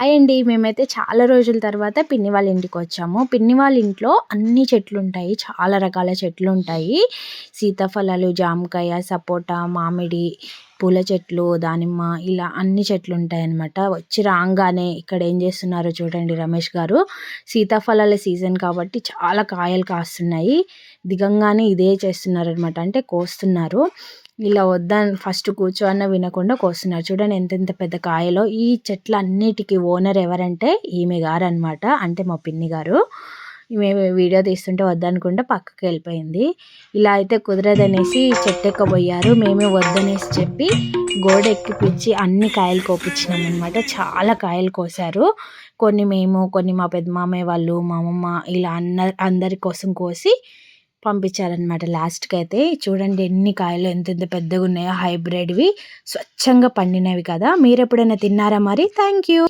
Hi అండి మేమైతే చాలా రోజుల తర్వాత పిన్ని వాళ్ళ ఇంటికి వచ్చాము. పిన్ని వాళ్ళ ఇంట్లో అన్ని చెట్లు ఉంటాయి చాలా రకాల చెట్లు ఉంటాయి సీతాఫలాలు జామకాయ సపోటా మామిడి పూల చెట్లు దానిమ్మ ఇలా అన్ని చెట్లు ఉంటాయి అన్నమాట వచ్చి రాగానే ఇక్కడ ఏం చేస్తున్నారో చూడండి రమేష్ గారు. సీతాఫలాల సీజన్ కాబట్టి చాలా కాయలు కాస్తున్నాయి. దిగంగానే ఇదే చేస్తున్నారు అనమాట అంటే కోస్తున్నారు. ఇలా వద్దని ఫస్ట్ కూర్చోన్న వినకుండా కోస్తున్నారు. చూడండి ఎంత ఎంత పెద్ద కాయలో. ఈ చెట్ల అన్నిటికీ ఓనర్ ఎవరంటే ఈమె గారు అనమాట అంటే మా పిన్ని గారు. మేము వీడియో తీస్తుంటే వద్దనుకుంటే పక్కకి వెళ్ళిపోయింది. ఇలా అయితే కుదరదనేసి చెట్టు ఎక్కబోయారు మేమే వద్దనేసి చెప్పి గోడ ఎక్కిపించి అన్ని కాయలు కోపించినాం అనమాట చాలా కాయలు కోసారు కొన్ని మేము కొన్ని మా పెద్ద మామయ్య వాళ్ళు మా అమ్మమ్మ ఇలా అన్న అందరి కోసం కోసి పంపించారనమాట లాస్ట్కి అయితే చూడండి ఎన్ని కాయలు ఎంత ఎంత పెద్దగా ఉన్నాయో హైబ్రిడ్వి. స్వచ్ఛంగా పండినవి కదా. మీరు ఎప్పుడైనా తిన్నారా మరి? Thank you